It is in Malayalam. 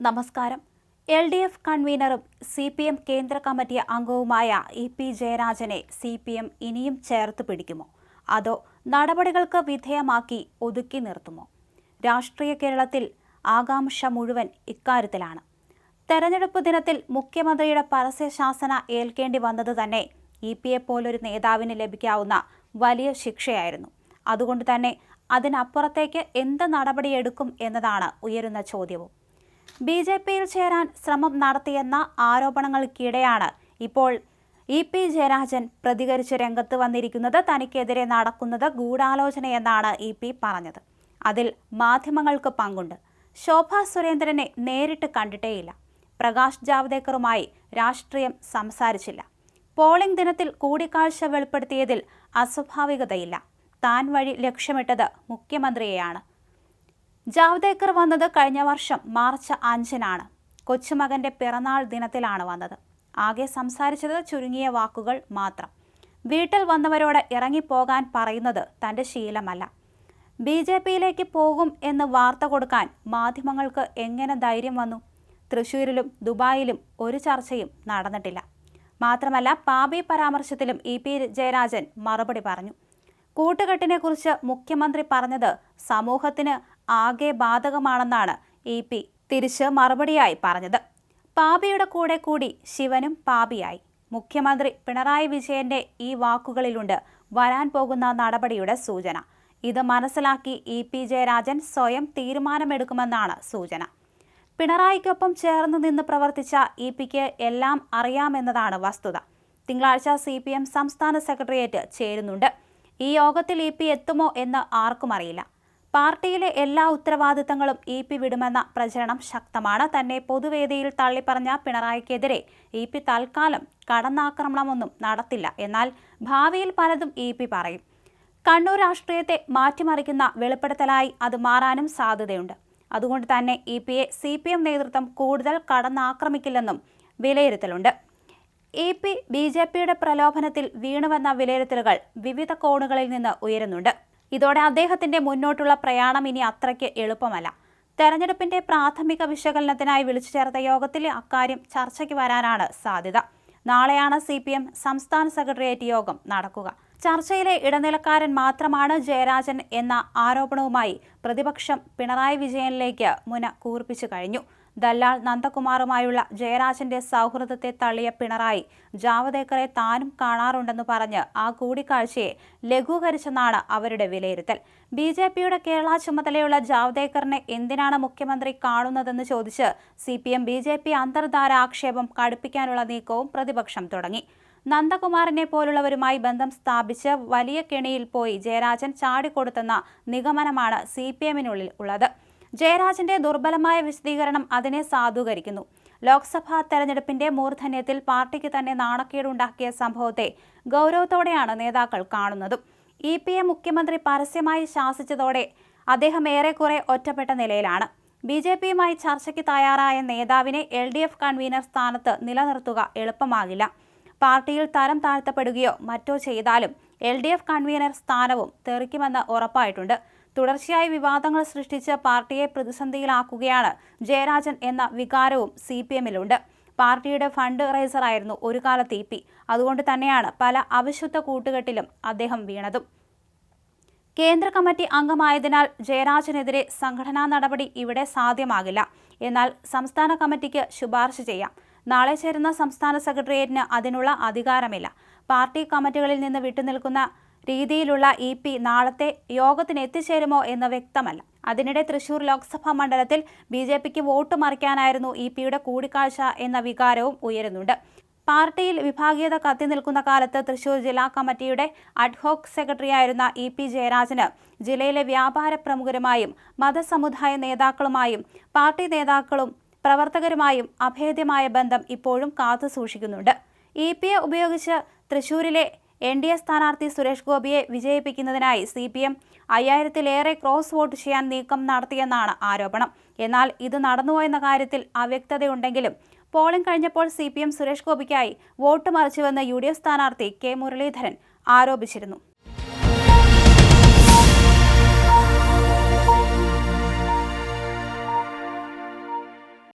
നമസ്കാരം. എൽ ഡി എഫ് കൺവീനറും സി പി എം കേന്ദ്ര കമ്മിറ്റി അംഗവുമായ ഇ പി ജയരാജനെ സി പി എം ഇനിയും ചേർത്ത് പിടിക്കുമോ? അതോ നടപടികൾക്ക് വിധേയമാക്കി ഒതുക്കി നിർത്തുമോ? രാഷ്ട്രീയ കേരളത്തിൽ ആകാംക്ഷ മുഴുവൻ ഇക്കാര്യത്തിലാണ്. തെരഞ്ഞെടുപ്പ് ദിനത്തിൽ മുഖ്യമന്ത്രിയുടെ പരസ്യശാസന ഏൽക്കേണ്ടി വന്നത് തന്നെ ഇ പി എ പോലൊരു നേതാവിന് ലഭിക്കാവുന്ന വലിയ ശിക്ഷയായിരുന്നു. അതുകൊണ്ട് തന്നെ അതിനപ്പുറത്തേക്ക് എന്ത് നടപടിയെടുക്കും എന്നതാണ് ഉയരുന്ന ചോദ്യവും. ബി ജെ പിയിൽ ചേരാൻ ശ്രമം നടത്തിയെന്ന ആരോപണങ്ങൾക്കിടെയാണ് ഇപ്പോൾ ഇ പി ജയരാജൻ പ്രതികരിച്ച് രംഗത്ത് വന്നിരിക്കുന്നത്. തനിക്കെതിരെ നടക്കുന്നത് ഗൂഢാലോചനയെന്നാണ് ഇ പി പറഞ്ഞത്. അതിൽ മാധ്യമങ്ങൾക്ക് പങ്കുണ്ട്. ശോഭ സുരേന്ദ്രനെ നേരിട്ട് കണ്ടിട്ടേയില്ല. പ്രകാശ് ജാവ്ദേക്കറുമായി രാഷ്ട്രീയം സംസാരിച്ചില്ല. പോളിംഗ് ദിനത്തിൽ കൂടിക്കാഴ്ച വെളിപ്പെടുത്തിയതിൽ അസ്വാഭാവികതയില്ല. താൻ വഴി ലക്ഷ്യമിട്ടത് മുഖ്യമന്ത്രിയെയാണ്. ജാവ്ദേക്കർ വന്നത് കഴിഞ്ഞ വർഷം മാർച്ച് അഞ്ചിനാണ്. കൊച്ചുമകന്റെ പിറന്നാൾ ദിനത്തിലാണ് വന്നത്. ആകെ സംസാരിച്ചത് ചുരുങ്ങിയ വാക്കുകൾ മാത്രം. വീട്ടിൽ വന്നവരോട് ഇറങ്ങിപ്പോകാൻ പറയുന്നത് തന്റെ ശീലമല്ല. ബി ജെ പിയിലേക്ക് പോകും എന്ന് വാർത്ത കൊടുക്കാൻ മാധ്യമങ്ങൾക്ക് എങ്ങനെ ധൈര്യം വന്നു? തൃശൂരിലും ദുബായിലും ഒരു ചർച്ചയും നടന്നിട്ടില്ല. മാത്രമല്ല പാപി പരാമർശത്തിലും ഇ പി ജയരാജൻ മറുപടി പറഞ്ഞു. കൂട്ടുകെട്ടിനെക്കുറിച്ച് മുഖ്യമന്ത്രി പറഞ്ഞത് സമൂഹത്തിന് ആകെ ബാധകമാണെന്നാണ് ഇ പി തിരിച്ച് മറുപടിയായി പറഞ്ഞത്. പാപിയുടെ കൂടെ കൂടി ശിവനും പാപിയായി. മുഖ്യമന്ത്രി പിണറായി വിജയന്റെ ഈ വാക്കുകളിലുണ്ട് വരാൻ പോകുന്ന നടപടിയുടെ സൂചന. ഇത് മനസ്സിലാക്കി ഇ പി ജയരാജൻ സ്വയം തീരുമാനമെടുക്കുമെന്നാണ് സൂചന. പിണറായിക്കൊപ്പം ചേർന്ന് നിന്ന് പ്രവർത്തിച്ച ഇ പിക്ക് എല്ലാം അറിയാമെന്നതാണ് വസ്തുത. തിങ്കളാഴ്ച സി പി എം സംസ്ഥാന സെക്രട്ടേറിയറ്റ് ചേരുന്നുണ്ട്. ഈ യോഗത്തിൽ ഇ പി എത്തുമോ എന്ന് ആർക്കും അറിയില്ല. പാർട്ടിയിലെ എല്ലാ ഉത്തരവാദിത്തങ്ങളും ഇ പി വിടുമെന്ന പ്രചരണം ശക്തമാണ്. തന്നെ പൊതുവേദിയിൽ തള്ളിപ്പറഞ്ഞ പിണറായിക്കെതിരെ ഇ പി തൽക്കാലം കടന്നാക്രമണമൊന്നും നടത്തില്ല. എന്നാൽ ഭാവിയിൽ പലതും ഇ പി പറയും. കണ്ണൂർ രാഷ്ട്രീയത്തെ മാറ്റിമറിക്കുന്ന വെളിപ്പെടുത്തലായി അത് മാറാനും സാധ്യതയുണ്ട്. അതുകൊണ്ട് തന്നെ ഇ പിയെ സി പി എം നേതൃത്വം കൂടുതൽ കടന്നാക്രമിക്കില്ലെന്നും വിലയിരുത്തലുണ്ട്. ഇ പി ബി ജെ പിയുടെ പ്രലോഭനത്തിൽ വീണുവെന്ന വിലയിരുത്തലുകൾ വിവിധ കോണുകളിൽ നിന്ന് ഉയരുന്നുണ്ട്. ഇതോടെ അദ്ദേഹത്തിന്റെ മുന്നോട്ടുള്ള പ്രയാണം ഇനി അത്രയ്ക്ക് എളുപ്പമല്ല. തെരഞ്ഞെടുപ്പിന്റെ പ്രാഥമിക വിശകലനത്തിനായി വിളിച്ചു ചേർത്ത യോഗത്തിൽ അക്കാര്യം ചർച്ചയ്ക്ക് വരാനാണ് സാധ്യത. നാളെയാണ് സി പി എം സംസ്ഥാന സെക്രട്ടേറിയറ്റ് യോഗം നടക്കുക. ചർച്ചയിലെ ഇടനിലക്കാരൻ മാത്രമാണ് ജയരാജൻ എന്ന ആരോപണവുമായി പ്രതിപക്ഷം പിണറായി വിജയനിലേക്ക് മുന കൂർപ്പിച്ചു കഴിഞ്ഞു. ദല്ലാൽ നന്ദകുമാറുമായുള്ള ജയരാജന്റെ സൗഹൃദത്തെ തള്ളിയ പിണറായി ജാവദേക്കറെ താനും കാണാറുണ്ടെന്ന് പറഞ്ഞ് ആ കൂടിക്കാഴ്ചയെ ലഘൂകരിച്ചെന്നാണ് അവരുടെ വിലയിരുത്തൽ. ബി ജെ പിയുടെ കേരള ചുമതലയുള്ള ജാവദേക്കറിനെ എന്തിനാണ് മുഖ്യമന്ത്രി കാണുന്നതെന്ന് ചോദിച്ച് C P M B J P അന്തർധാര ആക്ഷേപം കടുപ്പിക്കാനുള്ള നീക്കവും പ്രതിപക്ഷം തുടങ്ങി. നന്ദകുമാറിനെ പോലുള്ളവരുമായി ബന്ധം സ്ഥാപിച്ച് വലിയ കെണിയിൽ പോയി ജയരാജൻ ചാടിക്കൊടുത്തെന്ന നിഗമനമാണ് സി പി എമ്മിനുള്ളിൽ ഉള്ളത്. ജയരാജന്റെ ദുർബലമായ വിശദീകരണം അതിനെ സാധൂകരിക്കുന്നു. ലോക്സഭാ തെരഞ്ഞെടുപ്പിന്റെ മൂർധന്യത്തിൽ പാർട്ടിക്ക് തന്നെ നാണക്കേടുണ്ടാക്കിയ സംഭവത്തെ ഗൗരവത്തോടെയാണ് നേതാക്കൾ കാണുന്നതും. ഇ പി എ മുഖ്യമന്ത്രി പരസ്യമായി ശാസിച്ചതോടെ അദ്ദേഹം ഏറെക്കുറെ ഒറ്റപ്പെട്ട നിലയിലാണ്. ബി ജെ പിയുമായി ചർച്ചയ്ക്ക് തയ്യാറായ നേതാവിനെ എൽ ഡി എഫ് കൺവീനർ സ്ഥാനത്ത് നിലനിർത്തുക എളുപ്പമാകില്ല. പാർട്ടിയിൽ തരം താഴ്ത്തപ്പെടുകയോ മറ്റോ ചെയ്താലും എൽ ഡി എഫ് കൺവീനർ സ്ഥാനവും തെറിക്കുമെന്ന് ഉറപ്പായിട്ടുണ്ട്. തുടർച്ചയായി വിവാദങ്ങൾ സൃഷ്ടിച്ച് പാർട്ടിയെ പ്രതിസന്ധിയിലാക്കുകയാണ് ജയരാജൻ എന്ന വികാരവും സി പി എമ്മിലുണ്ട്. പാർട്ടിയുടെ ഫണ്ട് റൈസറായിരുന്നു ഒരു കാലത്ത് ഇ പി. അതുകൊണ്ട് തന്നെയാണ് പല അവിശുദ്ധ കൂട്ടുകെട്ടിലും അദ്ദേഹം വീണതും. കേന്ദ്ര കമ്മിറ്റി അംഗമായതിനാൽ ജയരാജനെതിരെ സംഘടനാ നടപടി ഇവിടെ സാധ്യമാകില്ല. എന്നാൽ സംസ്ഥാന കമ്മിറ്റിക്ക് ശുപാർശ ചെയ്യാം. നാളെ ചേരുന്ന സംസ്ഥാന സെക്രട്ടേറിയറ്റിന് അതിനുള്ള അധികാരമില്ല. പാർട്ടി കമ്മിറ്റികളിൽ നിന്ന് വിട്ടുനിൽക്കുന്ന രീതിയിലുള്ള ഇ പി നാളത്തെ യോഗത്തിന് എത്തിച്ചേരുമോ എന്ന് വ്യക്തമല്ല. അതിനിടെ തൃശൂർ ലോക്സഭാ മണ്ഡലത്തിൽ ബി ജെ പിക്ക് വോട്ട് മറിക്കാനായിരുന്നു ഇ പിയുടെ കൂടിക്കാഴ്ച എന്ന വികാരവും ഉയരുന്നുണ്ട്. പാർട്ടിയിൽ വിഭാഗീയത കത്തി നിൽക്കുന്ന കാലത്ത് തൃശൂർ ജില്ലാ കമ്മിറ്റിയുടെ അഡ്ഹോക് സെക്രട്ടറിയായിരുന്ന ഇ പി ജയരാജന് ജില്ലയിലെ വ്യാപാര പ്രമുഖരുമായും മതസമുദായ നേതാക്കളുമായും പാർട്ടി നേതാക്കളും പ്രവർത്തകരുമായും അഭേദ്യമായ ബന്ധം ഇപ്പോഴും കാത്തു സൂക്ഷിക്കുന്നുണ്ട്. ഇ പി എ ഉപയോഗിച്ച് തൃശൂരിലെ എൻ ഡി എ സ്ഥാനാർത്ഥി സുരേഷ് ഗോപിയെ വിജയിപ്പിക്കുന്നതിനായി സി പി എം അയ്യായിരത്തിലേറെ ക്രോസ് വോട്ട് ചെയ്യാൻ നീക്കം നടത്തിയെന്നാണ് ആരോപണം. എന്നാൽ ഇത് നടന്നുവോ എന്ന കാര്യത്തിൽ അവ്യക്തതയുണ്ടെങ്കിലും പോളിംഗ് കഴിഞ്ഞപ്പോൾ സി പി എം സുരേഷ് ഗോപിക്കായി വോട്ട് മറിച്ചുവെന്ന് യു ഡി എഫ് സ്ഥാനാർത്ഥി കെ മുരളീധരൻ ആരോപിച്ചിരുന്നു.